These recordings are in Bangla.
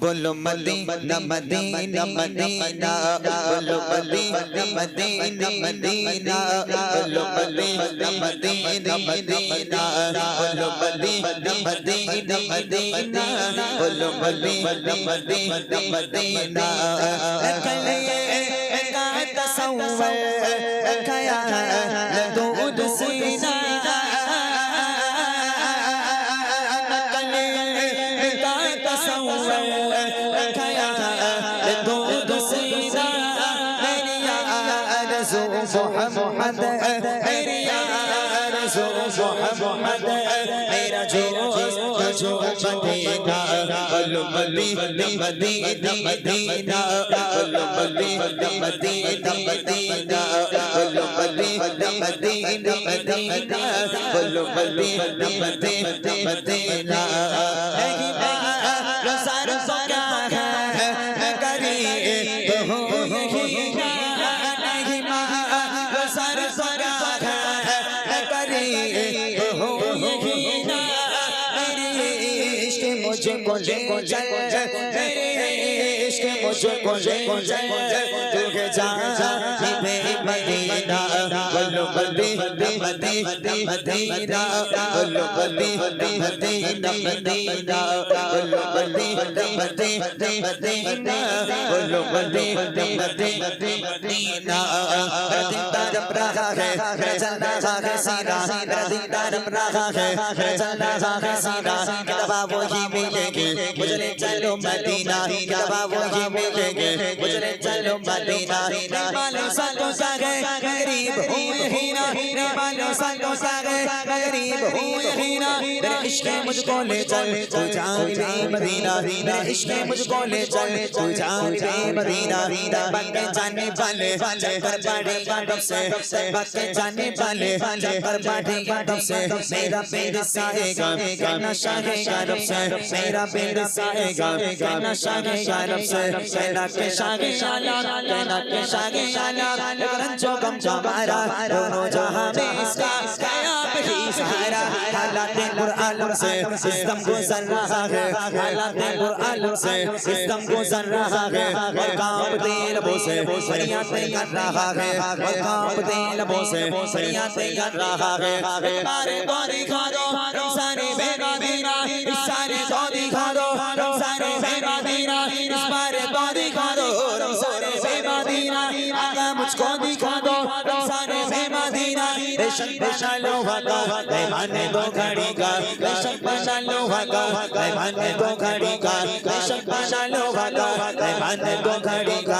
বলো মদিনা মদিনা মদিনা বলো মদিনা মদিনা মদিনা বলো মদিনা মদিনা মদিনা বলো মদিনা মদিনা মদিনা বলো মদিনা মদিনা মদিনা কালে কাতা সওয়ার কায়া بولو مدینہ مدینہ مدینہ بولو مدینہ مدینہ مدینہ بولو مدینہ مدینہ مدینہ بولو مدینہ مدینہ مدینہ तुझे जाने पे مدینہ مدینہ مدینہ لو مدینہ مدینہ مدینہ لو مدینہ مدینہ مدینہ لو مدینہ مدینہ مدینہ مدینہ جب رہا ہے چلنا ہے سیدھا مدینہ جب رہا ہے چلنا ہے سیدھا دوا وہی ملے گی مجھے چلو مدینہ دوا وہی ملے گی مجھے چلو مدینہ والے ساتوں سا گئے غریب ہوئے हीरा हीरे वालों संतों सारे गरीब हुए हीरा मेरे इश्क मुझको ले चल तू जान रे मदीना मेरे इश्क मुझको ले चल तू जान रे मदीना बंदे जाने वाले चक्कर बड़े कदम से बंदे जाने वाले चक्कर बड़े कदम से मेरा पेड़ साएगा गाना शाहे शरब से मेरा पेड़ साएगा गाना शाहे शरब से मेरा के शागे शाला मेरा के शागे शाला रंजो गम जवारा दोनों जहां में इसका कयाम ही सहारा हालात कुरान से सिस्टम गुजर रहा है हालात कुरान से सिस्टम गुजर रहा है और कांपते लबों से फरियादें कर रहा है और कांपते लबों से फरियादें कर रहा है हमारे को दिखा दो सारे बेगा दीना सारे को मुझको दिखा दो सारे बेगा दीना रेशम पेशा लोहा का मेहमान दो घड़ी का रेशम पेशा लोहा का मेहमान दो घड़ी का रेशम पेशा लोहा का मेहमान दो घड़ी का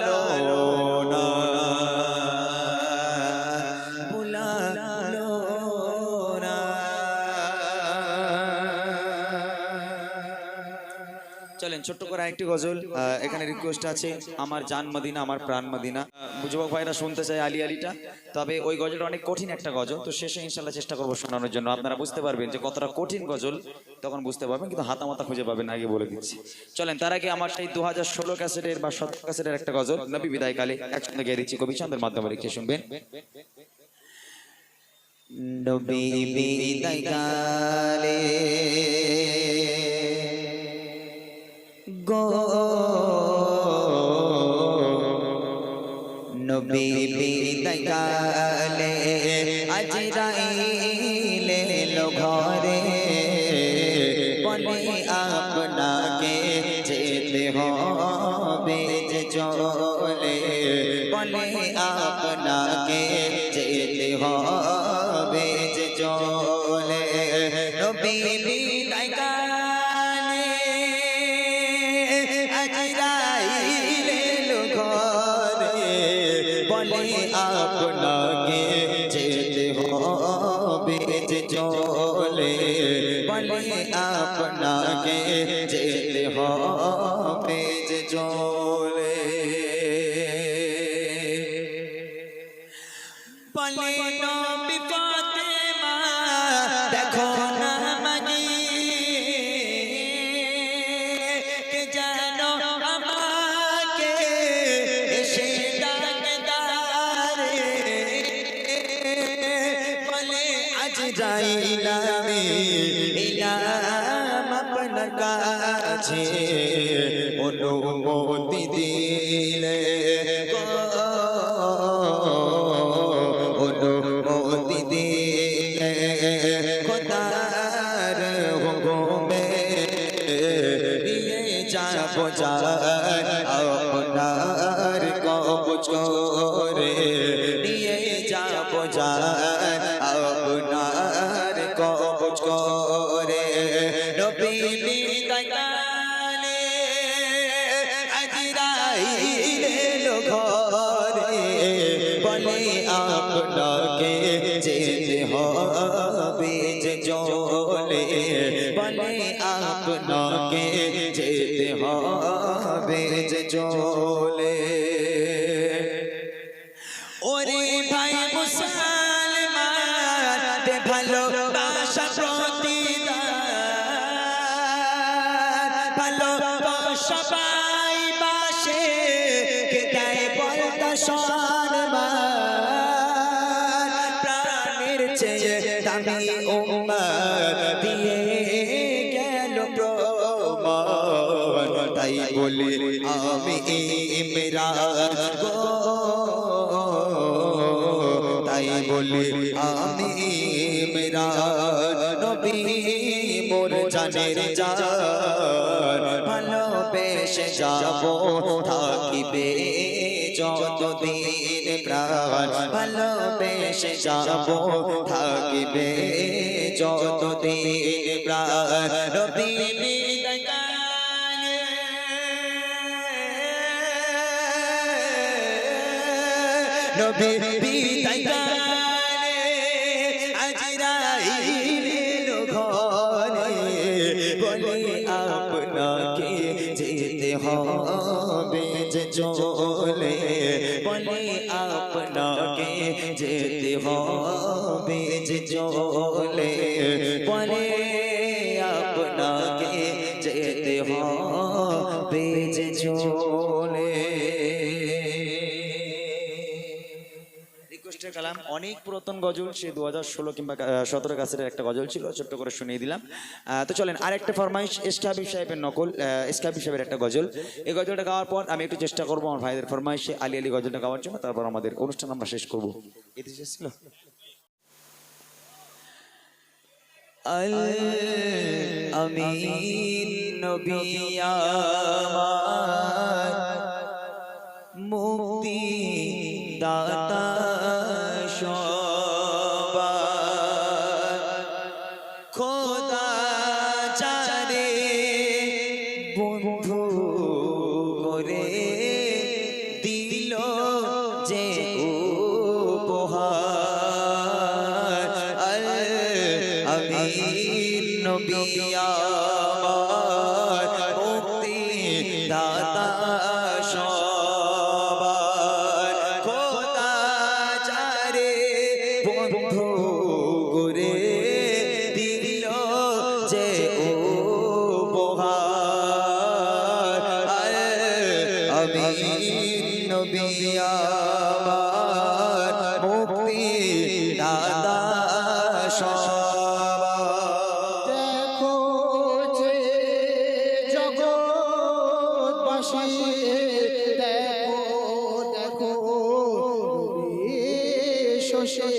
ছোট্ট করে আরেকটি গজল এখানে রিকোয়েস্ট আছে, আমার জান মদিনা, আমার প্রাণ মদিনা। যুবক ভাইরা শুনতে চায় আলি আলিটা, তবে ওই গজলটা অনেক কঠিন একটা গজল, তো শেষে ইনশাল্লাহ চেষ্টা করব শোনানোর জন্য। আপনারা বুঝতে পারবেন যে কতটা কঠিন গজল, তখন বুঝতে পারবেন, কিন্তু হাতা মাথা খুঁজে পাবেন, আগে বলে দিচ্ছি। চলেন, তার আগে আমার সেই দু হাজার ষোলো ক্যাসেটের বা সতেরো ক্যাসেটের একটা গজল, নবী বিদায় কালে একসঙ্গে গিয়ে দিচ্ছি। কবি চন্দ্রের মাধ্যমে লিখে শুনবেন। নবী বিদায় কালে ইমরান গো। তাই বলি আমি ইমরান নবী, মোর জানের জান। ভালোবেসে যাব, থাকিবে যতদিন প্রাণ। ভালোবেসে যাব, থাকিবে যতদিন প্রাণ। নবী যে চলে বলে আপনাকে যেতে হবে চলে অনেক পুরাতন গজল সে দু হাজার ষোলো কিংবা সতেরো কাছের একটা গজল ছিল ছোট্ট করে শুনিয়ে দিলাম। তো চলেন আরেকটা ফরমাইশ এসকে হাবিব সাহেবের নকল আহ, এসকে হাবিব সাহেবের একটা গজল। এই গজলটা গাওয়ার পর আমি একটু চেষ্টা করব আমার ভাইদের ফরমাইশে আলি আলি গজলটা গাওয়ার জন্য তারপর আমাদের অনুষ্ঠান আমরা শেষ করব। এতে ছিল? মুক্তি দাতা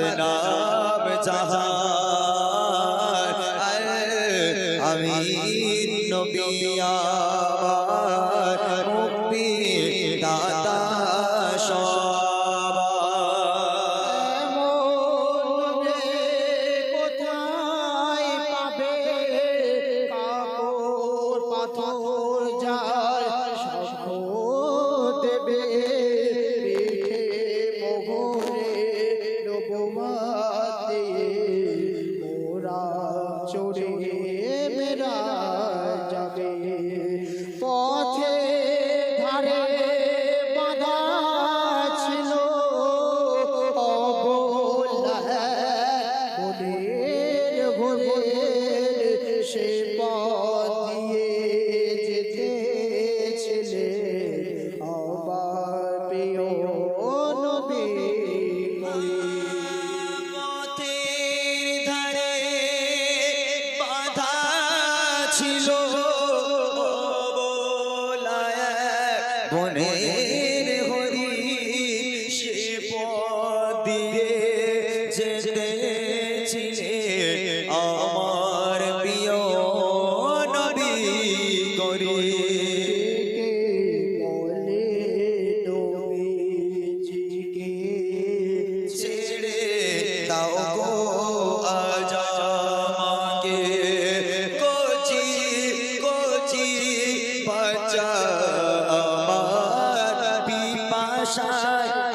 বদনাম জাহান। আমি নবিয়া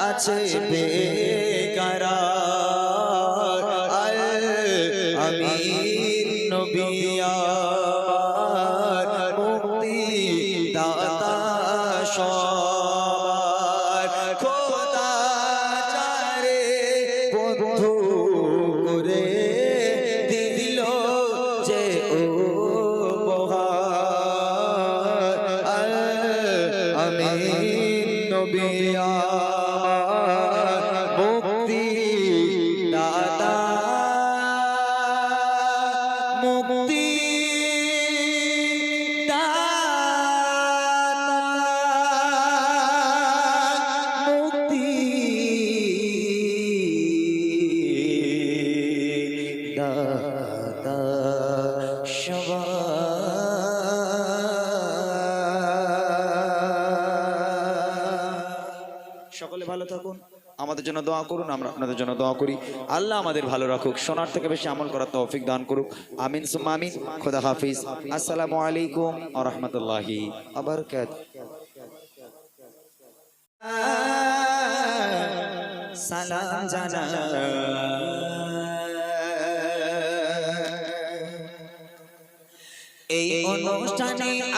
আছে বেকারা। সকলে ভালো থাকুন। আমাদের জন্য দোয়া করুন, আমরা আপনাদের জন্য দোয়া করি। আল্লাহ আমাদের ভালো রাখুক, সোনার থেকে বেশি আমল করার তৌফিক দান করুক। আমিন, সুম্মা আমিন। খোদা হাফিজ। আসসালামু আলাইকুম আ রহমতুল্লাহি সালাম জানা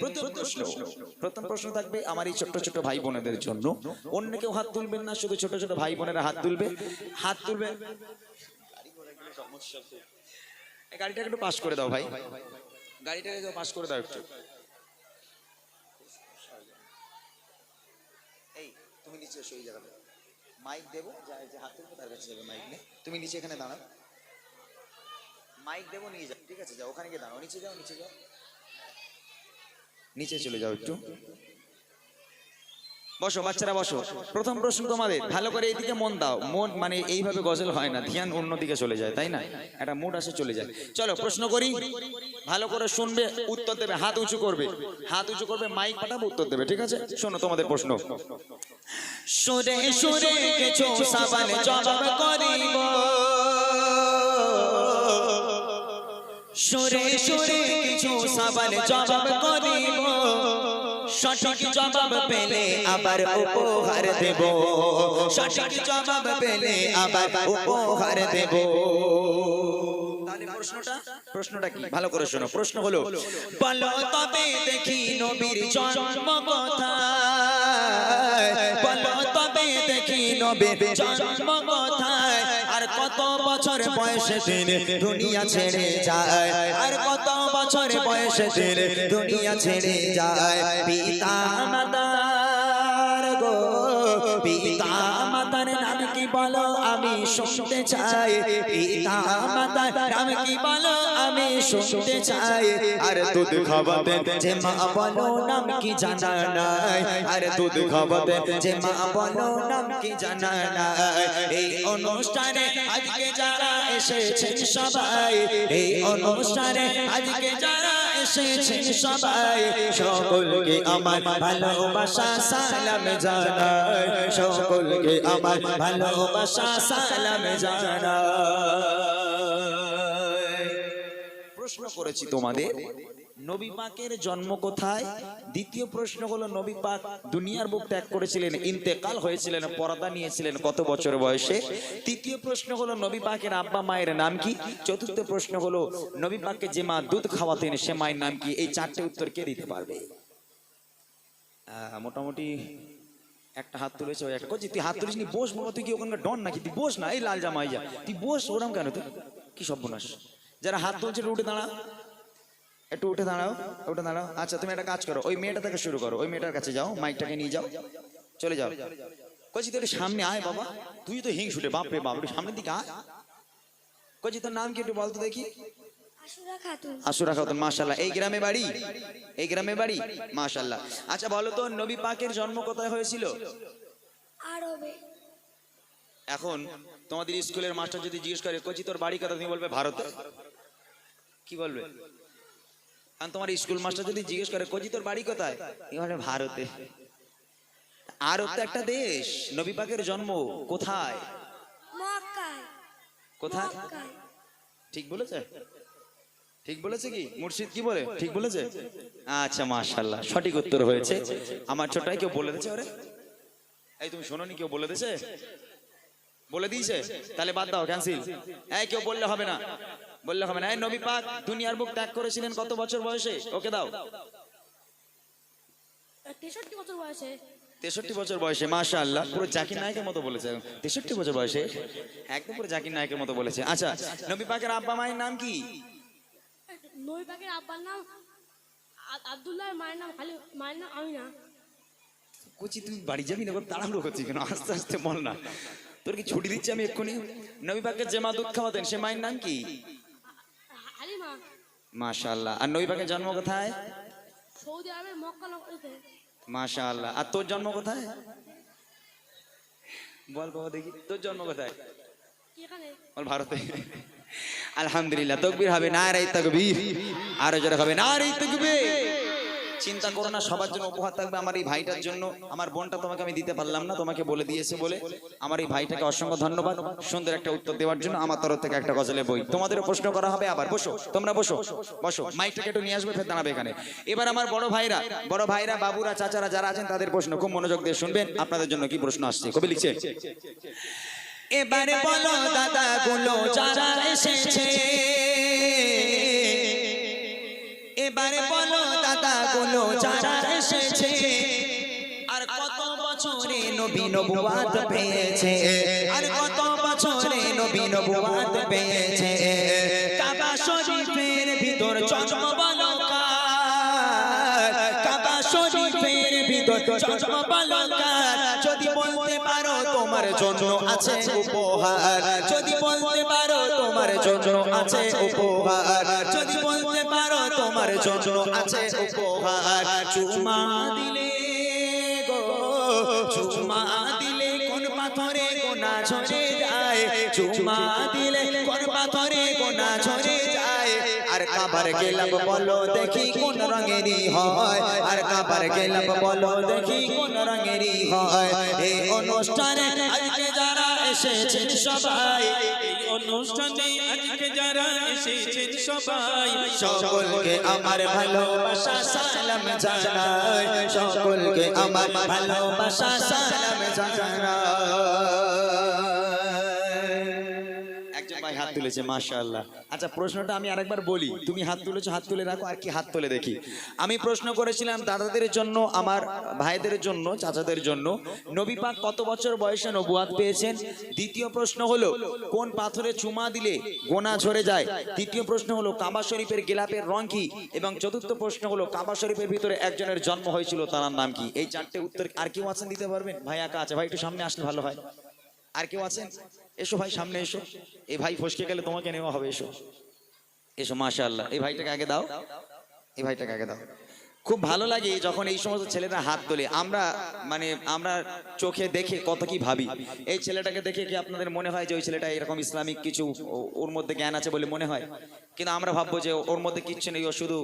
প্রথম প্রথম প্রশ্ন থাকবে আমার এই ছোট্ট ছোট ভাই জন্য। অন্য কেউ হাত না, শুধু ছোট ছোট ভাই হাত তুলবে। গাড়িটাকে একটু করে দাও ভাই। গাড়িটাকে করে দাও একটু। নিচে জায়গাটা মাইক দেবো হাত তার কাছে মাইক তুমি নিচে এখানে দাঁড়াও। মাইক দেবো নিয়ে যাও ঠিক আছে যাও ওখানে গিয়ে দাঁড়াও নিচে যাও নিচে যাও নিচে চলে যাও একটু বসো বাচ্চারা বসো প্রথম প্রশ্ন তোমাদের ভালো করে এইদিকে মন দাও মন মানে এইভাবে গজল হয় না ধ্যান অন্যদিকে চলে যায় তাই না একটা মুড আসে চলে যায় চলো প্রশ্ন করি ভালো করে শুনবে উত্তর দেবে হাত উঁচু করবে হাত উঁচু করবে মাইক পাঠাবো উত্তর দেবে ঠিক আছে শোনো তোমাদের প্রশ্ন সুরে সুরে জবাব করিব সুরে সুরে কিছু সাবান জবাব করিব। সঠিক জবাব পেলে আবার উপহার দেব। সঠিক জবাব পেলে আবার উপহার দেব। প্রশ্নটা? প্রশ্নটা কি? ভালো করে শোনো। প্রশ্ন হলো বলো তবে দেখি নবীর জন্ম কোথায়? বলো তবে দেখি নবীর জন্ম কোথায়? কত বছর বয়সে তিনি দুনিয়া ছেড়ে যায়। আর কত বছর বয়সে তিনি দুনিয়া ছেড়ে যায়। পিতা মাতার গো পিতা নাম কি বলো? আমি শুনতে চাই। পিতা নাম কি বলো? আমি শুনতে চাই। আর দুধ খাওয়াতে যে মা বলো, নাম কি জানা নাই? আর দুধ খাওয়াতে যে মা বলো, নাম কি জানা নাই? এই অনুষ্ঠানে আজকে যারা এসেছেন সবাই, এই অনুষ্ঠানে আজকে যারা এসেছেন সবাই। সকলকে আমার ভালোবাসা, সালাম জানাই। সকলকে আমার ভালোবাসা, সালাম জানাই। প্রশ্ন করেছি তোমাদের নবী পাকের জন্ম কোথায়? দ্বিতীয় প্রশ্ন হলো, নবী পাক দুনিয়ার বুক ত্যাগ করেছিলেন, ইন্তেকাল হয়েছিলেন, পর্দা নিয়েছিলেন কত বছর বয়সে? তৃতীয় প্রশ্ন হলো, নবী পাকের আব্বা মায়ের নাম কি? চতুর্থ প্রশ্ন হলো, নবী পাককে যে মা দুধ খাওয়াতেন, সে মায়ের নাম কি? এই চারটে উত্তর কে দিতে পারবে? মোটামুটি একটা হাত তুলেছে, ওই একটা। তুই হাত তুলিস নি বস তুই কি ওখানকার ডন নাকি? তুই বস না, এই লাল জামা তুই বস ওরম কেন তুই কি সর্বনাশ। যারা হাত তুলছে উঠে দাঁড়া। একটু উঠে দাঁড়াও উঠে দাঁড়াও। আচ্ছা তুমি একটা কাজ করো ওই মেয়েটা থেকে শুরু করো ওই মেয়েটার কাছে যাও মাইকটাকে নিয়ে যাও চলে যাও। কচি তুই সামনে আয় বাবা তুই তো হিং শুটে বাপ রে বাপ একটু সামনের দিকে আয়। কচি তোর নাম কি একটু বলতো দেখি। আসুরা খাতুন। মাশাল্লাহ এই গ্রামে বাড়ি? এই গ্রামে বাড়ি? মাশাল্লাহ আচ্ছা বলো তো নবী পাকের জন্ম কোথায় হয়েছিল? আরবে। এখন তোমাদের স্কুলের মাস্টার যদি জিজ্ঞেস করে কচি তোর বাড়ি কথা? তুমি বলবে ভারতে। কি বলবে? কারণ তোমার স্কুল মাস্টার যদি জিজ্ঞেস করে কচি তোর বাড়ি কোথায়? ভারতে। আরব তো একটা দেশ নবী পাকের জন্ম কোথায়? কোথায়? ঠিক বলেছে? ঠিক বলেছে কি? মুর্শিদ কি বলে? ঠিক বলেছে? আচ্ছা মাশাল্লাহ সঠিক উত্তর হয়েছে। আমার ছোটাই কেউ বলে দিয়েছে ওরে? এই তুমি শোনোনি কেউ বলে দিয়েছে? বলে দিয়েছে? তাহলে বাদ দাও ক্যান্সেল এই কেউ বললে হবে না। বললে হবে না নবী পাক দুনিয়ার বুক ত্যাগ করেছিলেন কত বছর বয়সে? ওকে দাও। তেষট্টি বছর বয়সে। তেষট্টি বছর বয়সে মাশা আল্লাহ পুরো জাকির নায়কের মতো বলেছে। তেষট্টি বছর বয়সে? একদম পুরো জাকির নায়কের মতো বলেছে। আচ্ছা নবী পাকের আব্বা মায়ের নাম কি? নবী পাকের আব্বার নাম আব্দুল্লাহ মায়ের নাম খালি মায়ের নাম আমিনা। কচি তুই বাড়ি যাবি না? তাড়াহুড়ো করছিস কেন? আস্তে আস্তে বল না। তোর কি ছুটি দিচ্ছি আমি এক্ষুনি? নবী পাকের যে মা দুধ খাওয়াতেন সে মায়ের নাম কি? মাশাআল্লাহ। আর পাকের জন্ম কোথায়? সৌদি আরবের মক্কা নগরীতে মাশাআল্লাহ। আর তোর জন্ম কোথায়? বল বাবা দেখি তোর জন্ম কোথায়? বল ভারতে। আলহামদুলিল্লাহ তকবির হবে না রে তকবির। আরও জোরে হবে না রে তকবির। চিন্তা করো না, সবার জন্য উপহার থাকবে আমার এই ভাইটার জন্য। আমার বোনটা তোমাকে আমি দিতে পারলাম না, তোমাকে বলে দিয়েছে বলে। আমার এই ভাইটাকে অসংখ্য ধন্যবাদ সুন্দর একটা উত্তর দেওয়ার জন্য। আমার তরফ থেকে একটা গজলের বই। তোমাদেরও প্রশ্ন করা হবে আবার। বসো, তোমরা বসো বসো। মাইকটাকে একটু নিয়ে আসবে, ফের দাঁড়াবে এখানে। এবার আমার বড় ভাইরা বড় ভাইরা, বাবুরা, চাচারা যারা আছেন, তাদের প্রশ্ন। খুব মনোযোগ দিয়ে শুনবেন। আপনাদের জন্য কি প্রশ্ন আসছে? কবি লিখছে, এবারে বলো দাদা গুলো যারা এসেছে এবারে বলো দাদা, গুলো যারা এসেছে। আর কত বছরে নবী নবুয়াত পেয়েছে? আর কত বছরে নবী নবুয়াত পেয়েছে? যদি বলতে পারো তোমার জন্য আছে উপহার। যদি বলতে পারো তোমার জন্য আছে উপহার। যদি বলতে পারো তোমার জন্য আছে উপহার। চুমা দিলে চুমা দিলে কোন পাথরে গোনা ঝরে যায়। চুমা দিলে কোন পাথরে গোনা ঝরে আর কাবার গেলাম বলো দেখি কোন রঙেরই হয়। আর কাবার গেলাম বলো দেখি কোন রঙেরই হয়। এই অনুষ্ঠানে আজকে যারা এসেছেন সবাই অনুষ্ঠানে আজকে যারা এসেছেন সবাই, সকলকে আমার ভালোবাসা সালাম জানাই। সকলকে আমার ভালোবাসা সালাম জানাই। ভাই হাত তুলেছে, মাশাআল্লাহ। আচ্ছা প্রশ্নটা আমি আরেকবার বলি। তুমি হাত তুলেছো, হাত তুলে রাখো, আর কি হাত তুলে দেখি। আমি প্রশ্ন করেছিলাম দাদাদের জন্য, আমার ভাইদের জন্য, চাচাদের জন্য। নবী পাক কত বছর বয়সে নবুয়াত পেয়েছেন? দ্বিতীয় প্রশ্ন হলো, কোন পাথরে চুমা দিলে গোনা ঝরে যায়? তৃতীয় প্রশ্ন হলো, কাবা শরীফের গেলাপের রং কি? এবং চতুর্থ প্রশ্ন হলো, কাবা শরীফের ভিতরে একজনের জন্ম হয়েছিল, তার নাম কি? এই চারটে উত্তর আর কেউ আছেন দিতে পারবেন? ভাই একা আছে, ভাই একটু সামনে আসলে ভালো হয়। আর কেউ আছেন? এসো ভাই, সামনে এসো। এই ভাই ফসকে গেলে তোমাকে নেওয়া হবে, এসো। এসো, মাশাআল্লাহ। এই ভাইটাকে আগে দাও। এই ভাইটাকে আগে দাও। খুব ভালো লাগে যখন এই সমস্ত ছেলেরা হাত তোলে। আমরা মানে আমরা চোখে দেখে কত কি ভাবি। এই ছেলেটাকে দেখে কি আপনাদের মনে হয় যে ওই ছেলেটা এরকম ইসলামিক কিছু ওর মধ্যে জ্ঞান আছে বলে মনে হয়? কিন্তু আমরা ভাববো যে ওর মধ্যে কিচ্ছু নেই, ও শুধু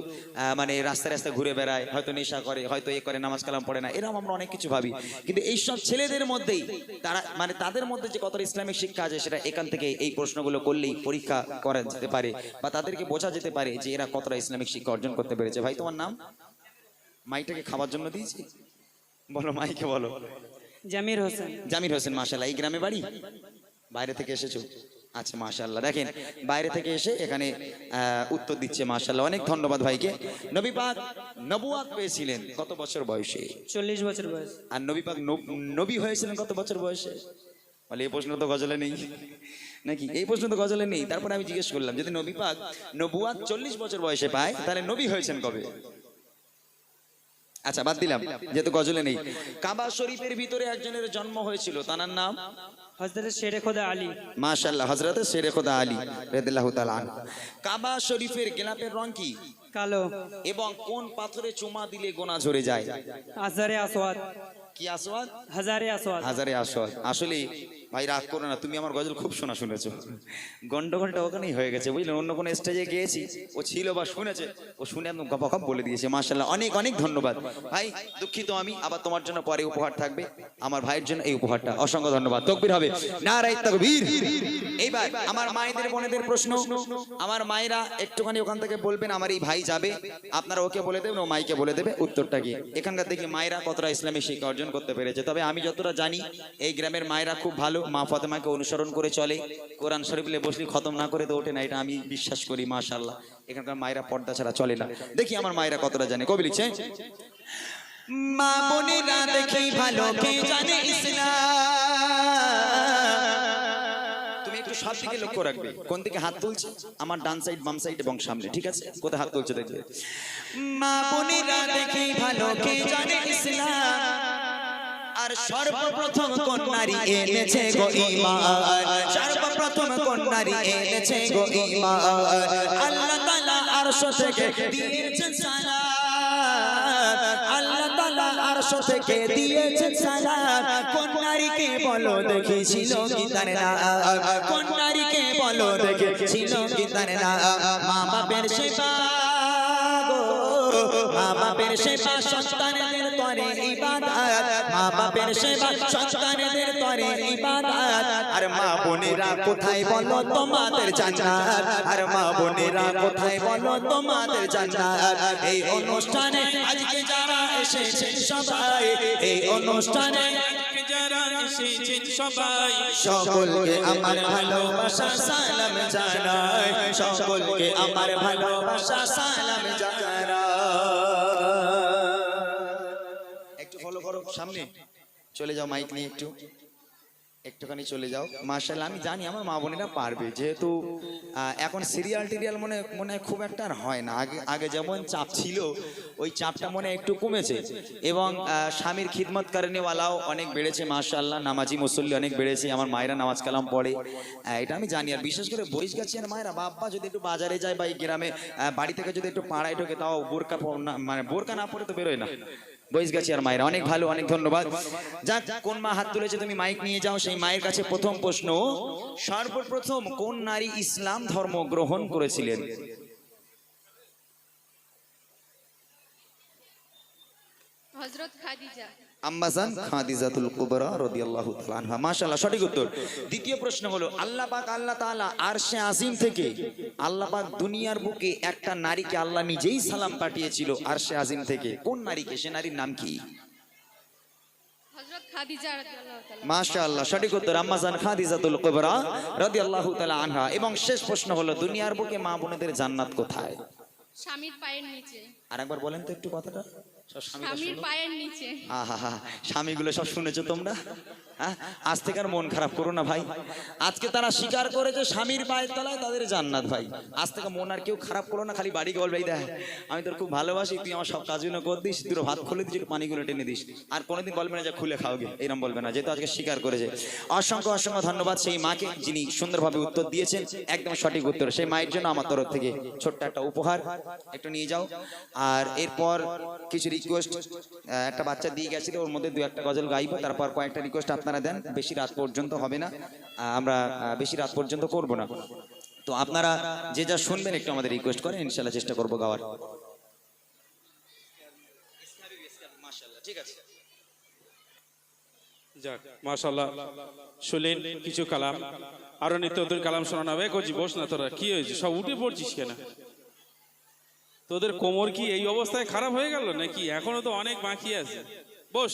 মানে রাস্তায় রাস্তায় ঘুরে বেড়ায়, হয়তো নেশা করে, হয়তো এ করে, নামাজ কালাম পড়ে না, এরকম আমরা অনেক কিছু ভাবি। কিন্তু এইসব ছেলেদের মধ্যেই তারা মানে তাদের মধ্যে যে কতটা ইসলামিক শিক্ষা আছে সেটা এখান থেকে এই প্রশ্নগুলো করলেই পরীক্ষা করা যেতে পারে বা তাদেরকে বোঝা যেতে পারে যে এরা কতটা ইসলামিক শিক্ষা অর্জন করতে পেরেছে। ভাই, তোমার নাম? মাইটাকে খাবার জন্য দিয়েছি? বলো মাইকে বলো। জামির হোসেন। জামির হোসেন মাশাল্লাহ এই গ্রামে বাড়ি? বাইরে থেকে এসেছ? আচ্ছা মাশাল্লাহ দেখেন বাইরে থেকে এসে এখানে উত্তর দিচ্ছে মাশাল্লাহ অনেক ধন্যবাদ ভাইকে। নবী পাক নবুয়াত পেয়েছিলেন কত বছর বয়সে? চল্লিশ বছর বয়স। আর নবী পাক নব- নবী হয়েছিলেন কত বছর বয়সে? বলে এই প্রশ্ন তো গজলে নেই। নাকি? এই প্রশ্ন তো গজলে নেই। তারপরে আমি জিজ্ঞেস করলাম যদি নবী পাক নবুয়াত চল্লিশ বছর বয়সে পায় তাহলে নবী হয়েছেন কবে? আচ্ছা বাদ দিলাম যেহেতু গজলে নেই। কাবা শরীফের ভিতরে একজনের জন্ম হয়েছিল তার নাম? হজরত শেরে খোদা আলী। মাশাআল্লাহ হযরত শেরে খোদা আলী রাদিয়াল্লাহু তাআলা কাবা শরীফের গেলাপের রং কি? কালো। এবং কোন পাথরে চুমা দিলে গোনা ঝরে যায়? আজহারে আসওয়াদ। কি আসওয়াদ? হাজারে আসওয়াদ। হাজারে আসওয়াদ। আসলে ভাই রাগ করো না তুমি আমার গজল খুব শোনা শুনেছো। গন্ডগোলটা ওখানেই হয়ে গেছে বুঝলেন অন্য কোনো স্টেজে গিয়েছি ও ছিল বা শুনেছে ও শুনে একদম গপাগপ বলে দিয়েছে মাশাল্লাহ অনেক অনেক ধন্যবাদ। ভাই দুঃখিত আমি আবার তোমার জন্য পরে উপহার থাকবে। আমার ভাইয়ের জন্য এই উপহারটা। অসংখ্য ধন্যবাদ। তকবির হবে। না রাই তকবীর। এইবার আমার মায়েদের বোনেদের প্রশ্ন। আমার মায়েরা একটুখানি ওখান থেকে বলবেন আমার এই ভাই যাবে, আপনারা ওকে বলে দেবেন, ও মাইকে বলে দেবে, উত্তরটা কি? এখানকার দেখি মায়েরা কতটা ইসলামী শিক্ষা অর্জন করতে পেরেছে। তবে আমি যতটা জানি, এই গ্রামের মায়েরা খুব ভালো, মা ফাতেমাকে অনুসরণ করে চলে। কোরআন শরীফলে বসলি খতম না করে তো ওঠে না, এটা আমি বিশ্বাস করি মাশাল্লাহ এখানকার মায়েরা পর্দা ছাড়া চলে না। দেখি আমার মায়েরা কতটা জানে। কবি লিখছে, মা বোনেরা দেখি ভালো, কে জানে ইসলাম? সব দিকে লক্ষ্য রাখবে। কোন দিকে হাত তুলছে? আমার ডান সাইড বাম সাইড এবং সামনে, ঠিক আছে? কোথায় হাত তুলছে দেখবে। মা বোনেরা দেখি ভালো কে জানে আর সর্বপ্রথম কোন নারী এনেছে গো ঈমান। সর্বপ্রথম কোন নারী এনেছে গো ঈমান। আল্লাহ তাআলা আরশ থেকে দিয়েছেন তাআলা আরশ থেকে দিয়েছেন সালাম কোন নারীকে বলো দেখেছিল কি তার নাম? কোন নারীকে বলো দেখেছিল কি তার নাম? মা বাপের সেবা মা বাপের সেবা সন্তানদের তরে ইবাদত। মা বাপের সেবা সন্তানদের তরে ইবাদত। আর মা বোনেরা কোথায় বলো তোমাদের জান্নাত? আর মা বোনেরা কোথায় বলো তোমাদের জান্নাত? এই অনুষ্ঠানে আজকে যারা এসেছেন সবাই এই অনুষ্ঠানে যারা এসেছেন সবাই সকলকে আমার ভালোবাসা সালাম জানাই। সকলকে আমার ভালোবাসা সালাম জানাই। সামনে চলে যাও মাইক নিয়ে একটু। একটুখানি চলে যাও। মার্শাল আমি জানি আমার মা বোনেরা পারবে, যেহেতু এখন সিরিয়াল টিরিয়াল মনে মনে খুব একটা হয় না। আগে আগে যেমন চাপ ছিল, ওই চাপটা মনে একটু কমেছে। এবং স্বামীর খিদমত কারণেওয়ালাও অনেক বেড়েছে মার্শাল্লাহ নামাজি মুসল্লি অনেক বেড়েছে, আমার মায়েরা নামাজ কালাম পড়ে। এটা আমি জানি। আর বিশেষ করে বরিশ গাছিয়ার মায়েরা বাপ্পা যদি একটু বাজারে যায় বা এই গ্রামে বাড়ি থেকে যদি একটু পাড়ায় ঢোকে, তাও বোরকা মানে বোরকা না পড়ে তো বেরোয় না। বইস গেছি আর মায়ের, অনেক ভালো, অনেক ধন্যবাদ। যাক, কোন মা হাত তুলেছে তুমি মাইক নিয়ে যাও, সেই মায়ের কাছে প্রথম প্রশ্ন, সর্বপ্রথম কোন নারী ইসলাম ধর্ম গ্রহণ করেছিলেন? হজরত খাদিজা। আম্মাজান খাদিজাতুল কুবরা রাদিয়াল্লাহু তাআলা আনহা। মাশাআল্লাহ সঠিক উত্তর। দ্বিতীয় প্রশ্ন হলো আল্লাহ পাক আল্লাহ তাআলা আরশে আজিম থেকে আল্লাহ পাক দুনিয়ার বুকে একটা নারীকে আল্লাহ নিজেই সালাম পাঠিয়েছিল আরশে আজিম থেকে। কোন নারীকে? সে নারীর নাম কি? হজরত খাদিজা রাদিয়াল্লাহু তাআলা। মাশাআল্লাহ সঠিক উত্তর আম্মাজান খাদিজাতুল কুবরা রাদিয়াল্লাহু তাআলা আনহা। এবং শেষ প্রশ্ন হলো দুনিয়ার বুকে মা বোনেদের জান্নাত কোথায়? স্বামীর পায়ের নিচে। আরেকবার বলেন তো একটু কথাটা। স্বামীরা। পায়ের নিচে আহা স্বামীগুলো সব শুনেছো তোমরা আজ থেকে আর মন খারাপ করো না ভাই। আজকে তারা স্বীকার করেছে স্বামীর পায়ের তলায় তাদের জান্নাত ভাই। আজ থেকে মন আর কেউ খারাপ করো না, খালি বাড়ি বলবে দেখ। আমি তোর খুব ভালোবাসি, তুই আমার সব কাজগুলো কর দিস তুই ভাত খুলে দিস পানিগুলো টেনে দিস। আর কোনোদিন বলবে না যে খুলে খাওগে এরকম বলবে না, যেহেতু আজকে স্বীকার করেছে। অসংখ্য অসংখ্য ধন্যবাদ সেই মাকে, যিনি সুন্দরভাবে উত্তর দিয়েছেন, একদম সঠিক উত্তর। সেই মায়ের জন্য আমার তরফ থেকে ছোট্ট একটা উপহার, একটু নিয়ে যাও। আর এরপর কিছু রিকোয়েস্ট একটা বাচ্চা দিয়ে গেছিল, ওর মধ্যে দু একটা গজল গাইবো, তারপর কয়েকটা রিকোয়েস্ট আপনারা দেন, বেশি রাত পর্যন্ত হবে না, আমরা বেশি রাত পর্যন্ত করব না। তো আপনারা যে যা শুনবেন একটু আমাদের রিকোয়েস্ট করেন ইনশাল্লাহ চেষ্টা করব গাওয়ার। কিছু কালাম। আরও তোদের কালাম শোনানো বস না তোরা, কি হয়েছে? সব উঠে পড়ছিস কেন? তোদের কোমর কি এই অবস্থায় খারাপ হয়ে গেল নাকি? এখনও তো অনেক বাকি আছে। বস।